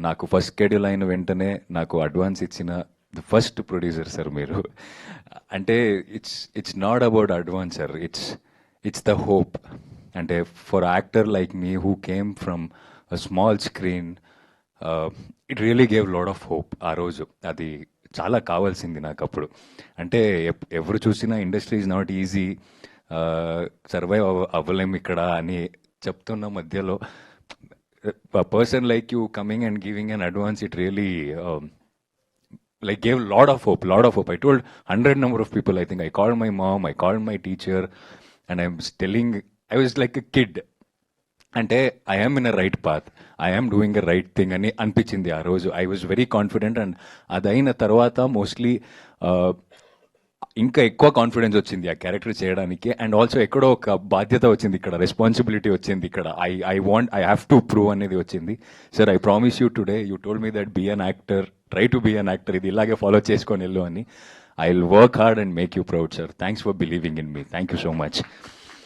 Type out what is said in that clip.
నాకు first schedule అయిన వెంటనే నాకు అడ్వాన్స్ ఇచ్చిన ది ఫస్ట్ ప్రొడ్యూసర్ సార్ మీరు. అంటే it's it's not about advance sir it's it's the hope అంటే for actor like me who came from small screen it really gave lot of hope ఆ రోజు. అది చాలా కావాల్సింది నాకు అప్పుడు. అంటే ఎవరు చూసినా industry is not easy survive అవ్వలేం ఇక్కడ అని చెప్తున్న మధ్యలో a person like you coming and giving an advance, it really um, like gave a lot of hope lot of hope i told 100 number of people i think i called my mom i called my teacher and i'm telling i was like a kid అంటే I'm in a right path I'm doing a right thing అని అనిపించింది ఆ రోజు I was very confident and అదైన తర్వాత mostly ఇంకా ఎక్కువ confidence వచ్చింది ఆ క్యారెక్టర్ చేయడానికి. అండ్ ఆల్సో ఎక్కడో ఒక బాధ్యత వచ్చింది ఇక్కడ రెస్పాన్సిబిలిటీ వచ్చింది ఇక్కడ. I I want I have to prove అనేది వచ్చింది. Sir I promise you today you told me that be an actor try to be an actor ఇది ఇలాగే ఫాలో చేసుకొని వెళ్ళు అని. I will work hard and make you proud sir thanks for believing in me thank you so much